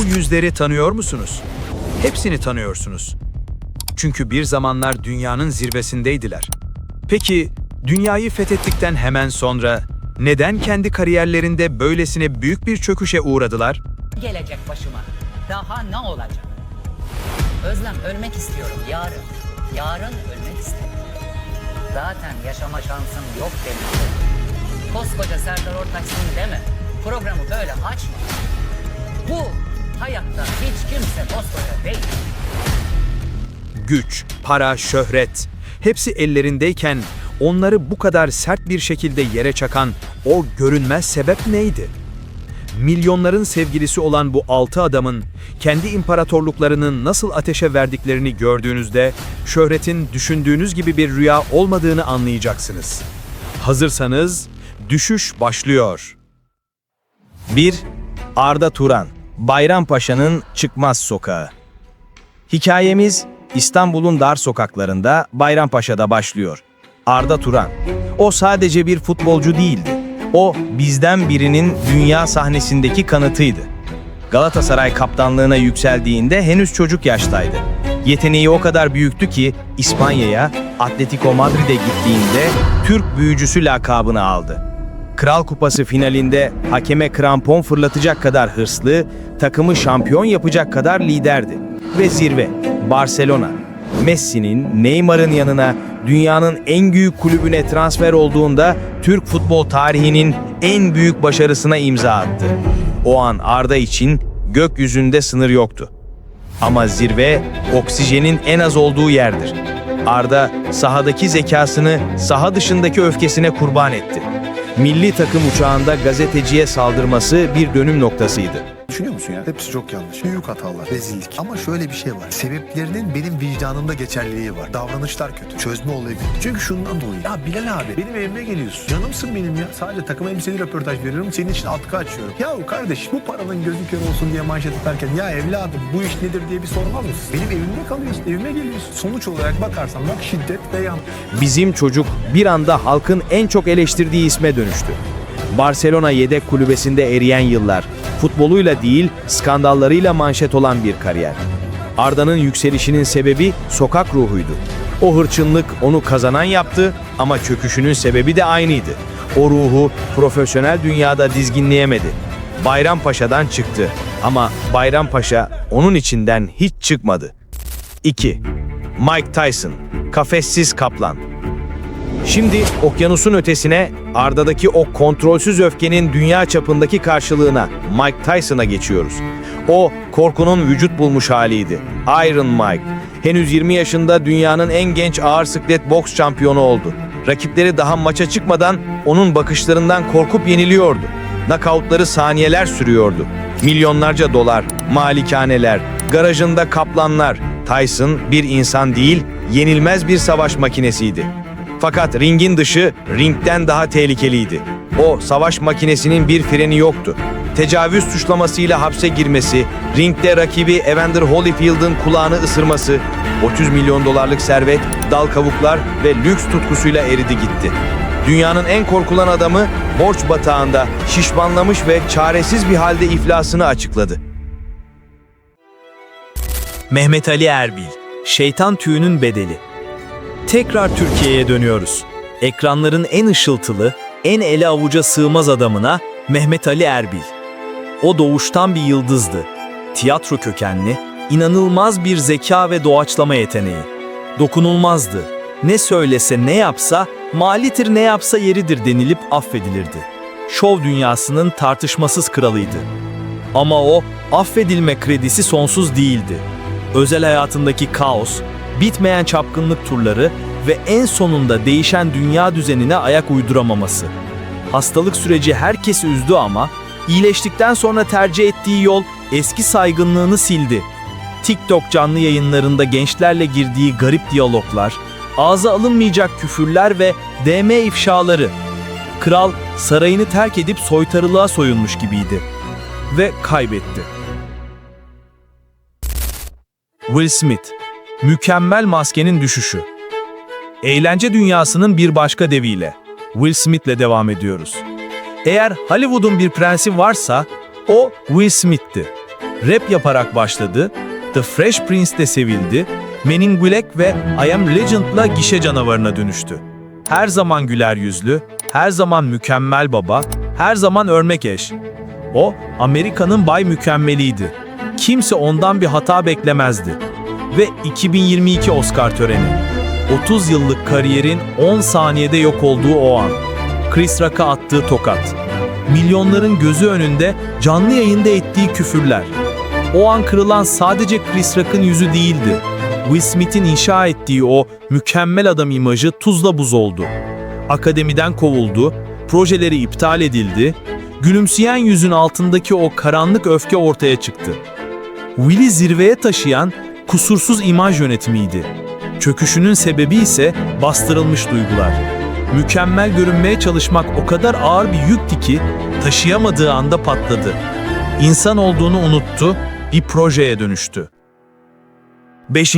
Bu yüzleri tanıyor musunuz? Hepsini tanıyorsunuz. Çünkü bir zamanlar dünyanın zirvesindeydiler. Peki dünyayı fethettikten hemen sonra neden kendi kariyerlerinde böylesine büyük bir çöküşe uğradılar? gelecek başıma? Daha ne olacak? Özlem ölmek istiyorum yarın. Yarın ölmek isterim. Zaten yaşama şansım yok demişti. Koskoca Serdar Ortaç'sın deme. Programı böyle açma. Bu hayatta hiç kimse koskoca değil. Güç, para, şöhret hepsi ellerindeyken onları bu kadar sert bir şekilde yere çakan o görünmez sebep neydi? Milyonların sevgilisi olan bu altı adamın kendi imparatorluklarını nasıl ateşe verdiklerini gördüğünüzde şöhretin düşündüğünüz gibi bir rüya olmadığını anlayacaksınız. Hazırsanız düşüş başlıyor. 1. Arda Turan, Bayrampaşa'nın çıkmaz sokağı. Hikayemiz İstanbul'un dar sokaklarında Bayrampaşa'da başlıyor. Arda Turan. O sadece bir futbolcu değildi. O bizden birinin dünya sahnesindeki kanıtıydı. Galatasaray kaptanlığına yükseldiğinde henüz çocuk yaştaydı. Yeteneği o kadar büyüktü ki İspanya'ya, Atletico Madrid'e gittiğinde Türk büyücüsü lakabını aldı. Kral Kupası finalinde hakeme krampon fırlatacak kadar hırslı, takımı şampiyon yapacak kadar liderdi. Ve zirve, Barcelona. Messi'nin, Neymar'ın yanına dünyanın en büyük kulübüne transfer olduğunda Türk futbol tarihinin en büyük başarısına imza attı. O an Arda için gökyüzünde sınır yoktu. Ama zirve oksijenin en az olduğu yerdir. Arda sahadaki zekasını saha dışındaki öfkesine kurban etti. Milli takım uçağında gazeteciye saldırması bir dönüm noktasıydı. Düşünüyor musun ya? Hepsi çok yanlış. Büyük hatalar, rezillik. Ama şöyle bir şey var. Sebeplerinin benim vicdanımda geçerliliği var. Davranışlar kötü. Çözme olayı kötü. Çünkü şundan dolayı. Ya Bilal abi benim evime geliyorsun. Canımsın benim ya. Sadece takım elbiseli röportaj veriyorum. Senin için atkı açıyorum. Ya kardeş bu paranın gözü kör olsun diye manşet atarken ya evladım bu iş nedir diye bir sormaz mısın? Benim evimde kalıyorsun. Evime geliyorsun. Sonuç olarak bakarsan bak şiddet ve yan. Bizim çocuk bir anda halkın en çok eleştirdiği isme dönüştü. Barcelona yedek kulübesinde eriyen yıllar, futboluyla değil skandallarıyla manşet olan bir kariyer. Arda'nın yükselişinin sebebi sokak ruhuydu. O hırçınlık onu kazanan yaptı ama çöküşünün sebebi de aynıydı. O ruhu profesyonel dünyada dizginleyemedi. Bayrampaşa'dan çıktı ama Bayrampaşa onun içinden hiç çıkmadı. 2. Mike Tyson, kafessiz kaplan. Şimdi okyanusun ötesine Arda'daki o kontrolsüz öfkenin dünya çapındaki karşılığına Mike Tyson'a geçiyoruz. O korkunun vücut bulmuş haliydi. Iron Mike. Henüz 20 yaşında dünyanın en genç ağır siklet boks şampiyonu oldu. Rakipleri daha maça çıkmadan onun bakışlarından korkup yeniliyordu. Knockoutları saniyeler sürüyordu. Milyonlarca dolar, malikaneler, garajında kaplanlar. Tyson bir insan değil, yenilmez bir savaş makinesiydi. Fakat ringin dışı ringden daha tehlikeliydi. O savaş makinesinin bir freni yoktu. Tecavüz suçlamasıyla hapse girmesi, ringde rakibi Evander Holyfield'ın kulağını ısırması, 30 milyon dolarlık servet, dal kavuklar ve lüks tutkusuyla eridi gitti. Dünyanın en korkulan adamı borç batağında şişmanlamış ve çaresiz bir halde iflasını açıkladı. Mehmet Ali Erbil, Şeytan Tüyünün Bedeli. Tekrar Türkiye'ye dönüyoruz. Ekranların en ışıltılı, en ele avuca sığmaz adamına Mehmet Ali Erbil. O doğuştan bir yıldızdı. Tiyatro kökenli, inanılmaz bir zeka ve doğaçlama yeteneği. Dokunulmazdı. Ne söylese ne yapsa, malitir ne yapsa yeridir denilip affedilirdi. Şov dünyasının tartışmasız kralıydı. Ama o affedilme kredisi sonsuz değildi. Özel hayatındaki kaos, bitmeyen çapkınlık turları ve en sonunda değişen dünya düzenine ayak uyduramaması. Hastalık süreci herkesi üzdü ama iyileştikten sonra tercih ettiği yol eski saygınlığını sildi. TikTok canlı yayınlarında gençlerle girdiği garip diyaloglar, ağza alınmayacak küfürler ve DM ifşaları. Kral sarayını terk edip soytarılığa soyunmuş gibiydi ve kaybetti. Will Smith, mükemmel maskenin düşüşü. Eğlence dünyasının bir başka deviyle Will Smith'le devam ediyoruz. Eğer Hollywood'un bir prensi varsa o Will Smith'ti. Rap yaparak başladı, The Fresh Prince de sevildi, Men in Black ve I Am Legend'la gişe canavarına dönüştü. Her zaman güler yüzlü, her zaman mükemmel baba, her zaman örnek eş. O, Amerika'nın bay mükemmeliydi. Kimse ondan bir hata beklemezdi. Ve 2022 Oscar töreni. 30 yıllık kariyerin 10 saniyede yok olduğu o an. Chris Rock'a attığı tokat. Milyonların gözü önünde canlı yayında ettiği küfürler. O an kırılan sadece Chris Rock'ın yüzü değildi. Will Smith'in inşa ettiği o mükemmel adam imajı tuzla buz oldu. Akademiden kovuldu, projeleri iptal edildi, gülümseyen yüzün altındaki o karanlık öfke ortaya çıktı. Will'i zirveye taşıyan kusursuz imaj yönetimiydi. Çöküşünün sebebi ise bastırılmış duygular. Mükemmel görünmeye çalışmak o kadar ağır bir yükti ki taşıyamadığı anda patladı. İnsan olduğunu unuttu, bir projeye dönüştü. 5.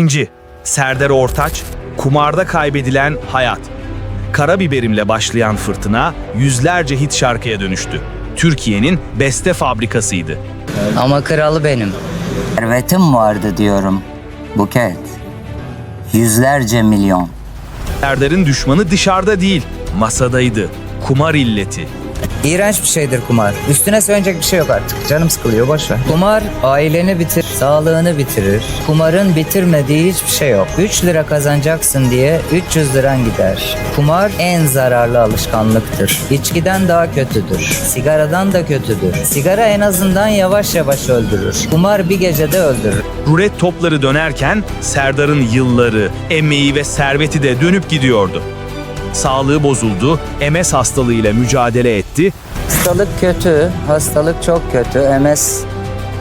Serdar Ortaç, kumarda kaybedilen hayat. Karabiberimle başlayan fırtına yüzlerce hit şarkıya dönüştü. Türkiye'nin beste fabrikasıydı. Ama kralı benim. Servetim vardı diyorum. Buket. Yüzlerce milyon. Serdar'ın düşmanı dışarıda değil, masadaydı. Kumar illeti. İğrenç bir şeydir kumar. Üstüne söyleyecek bir şey yok artık. Canım sıkılıyor boş. Kumar aileni bitir, sağlığını bitirir. Kumarın bitirmediği hiçbir şey yok. 3 lira kazanacaksın diye 300 liran gider. Kumar en zararlı alışkanlıktır. İçkiden daha kötüdür. Sigaradan da kötüdür. Sigara en azından yavaş yavaş öldürür. Kumar bir gecede öldürür. Rulet topları dönerken Serdar'ın yılları, emeği ve serveti de dönüp gidiyordu. Sağlığı bozuldu, MS hastalığıyla mücadele etti Hastalık kötü, hastalık çok kötü. MS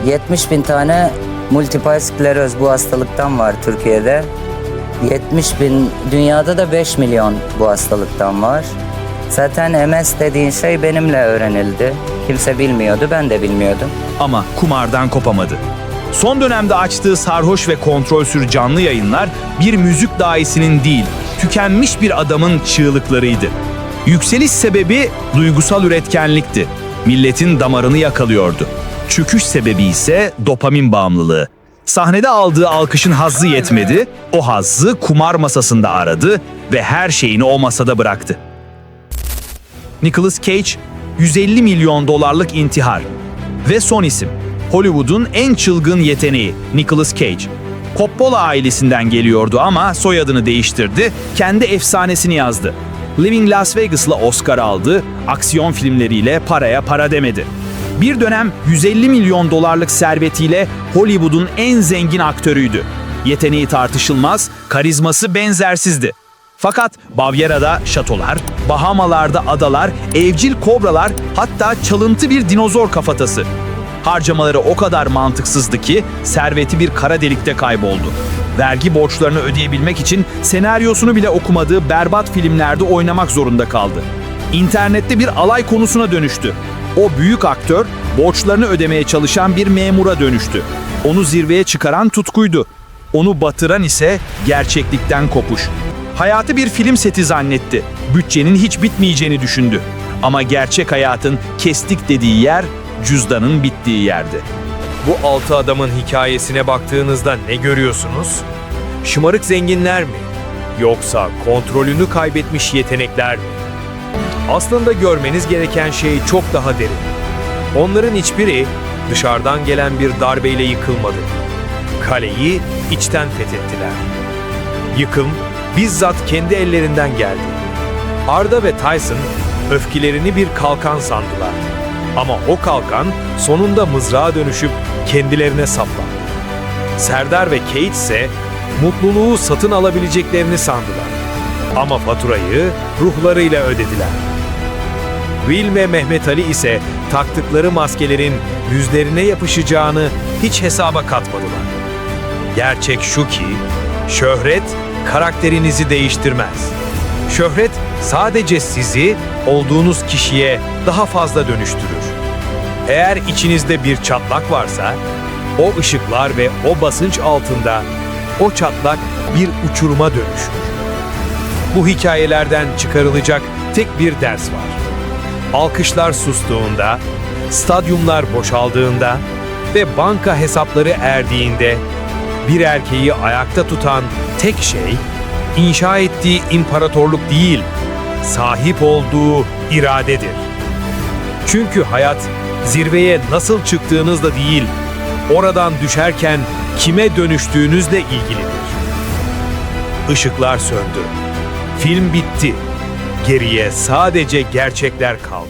70 bin tane multiple skleroz bu hastalıktan var Türkiye'de. 70 bin, dünyada da 5 milyon bu hastalıktan var. Zaten MS dediğin şey benimle öğrenildi. Kimse bilmiyordu, ben de bilmiyordum. ama kumardan kopamadı. Son dönemde açtığı sarhoş ve kontrolsüz canlı yayınlar bir müzik dahisinin değil, tükenmiş bir adamın çığlıklarıydı. Yükseliş sebebi duygusal üretkenlikti. Milletin damarını yakalıyordu. Çöküş sebebi ise dopamin bağımlılığı. Sahnede aldığı alkışın hazzı yetmedi, o hazzı kumar masasında aradı ve her şeyini o masada bıraktı. Nicolas Cage 150 milyon dolarlık intihar ve son isim Hollywood'un en çılgın yeteneği Nicolas Cage. Coppola ailesinden geliyordu ama soyadını değiştirdi, kendi efsanesini yazdı. Living Las Vegas'la Oscar aldı, aksiyon filmleriyle paraya para demedi. Bir dönem 150 milyon dolarlık servetiyle Hollywood'un en zengin aktörüydü. Yeteneği tartışılmaz, karizması benzersizdi. Fakat Bavyera'da şatolar, Bahamalarda adalar, evcil kobralar hatta çalıntı bir dinozor kafatası. Harcamaları o kadar mantıksızdı ki serveti bir kara delikte kayboldu. Vergi borçlarını ödeyebilmek için senaryosunu bile okumadığı berbat filmlerde oynamak zorunda kaldı. İnternette bir alay konusuna dönüştü. O büyük aktör borçlarını ödemeye çalışan bir memura dönüştü. Onu zirveye çıkaran tutkuydu. Onu batıran ise gerçeklikten kopuş. Hayatı bir film seti zannetti. Bütçenin hiç bitmeyeceğini düşündü. Ama gerçek hayatın kestik dediği yer cüzdanın bittiği yerdi. Bu altı adamın hikayesine baktığınızda ne görüyorsunuz? Şımarık zenginler mi? Yoksa kontrolünü kaybetmiş yetenekler mi? Aslında görmeniz gereken şey çok daha derin. Onların hiçbiri dışarıdan gelen bir darbeyle yıkılmadı. Kaleyi içten fethettiler. Yıkım bizzat kendi ellerinden geldi. Arda ve Tyson öfkelerini bir kalkan sandılar. Ama o kalkan sonunda mızrağa dönüşüp kendilerine saplandı. Serdar ve Kate ise mutluluğu satın alabileceklerini sandılar. Ama faturayı ruhlarıyla ödediler. Will ve Mehmet Ali ise taktıkları maskelerin yüzlerine yapışacağını hiç hesaba katmadılar. Gerçek şu ki, şöhret karakterinizi değiştirmez. Şöhret sadece sizi olduğunuz kişiye daha fazla dönüştürür. Eğer içinizde bir çatlak varsa, o ışıklar ve o basınç altında o çatlak bir uçuruma dönüşür. Bu hikayelerden çıkarılacak tek bir ders var. Alkışlar sustuğunda, stadyumlar boşaldığında, ve banka hesapları erdiğinde bir erkeği ayakta tutan tek şey inşa ettiği imparatorluk değil, sahip olduğu iradedir. Çünkü hayat zirveye nasıl çıktığınızla değil, oradan düşerken kime dönüştüğünüzle ilgilidir. Işıklar söndü. Film bitti. Geriye sadece gerçekler kaldı.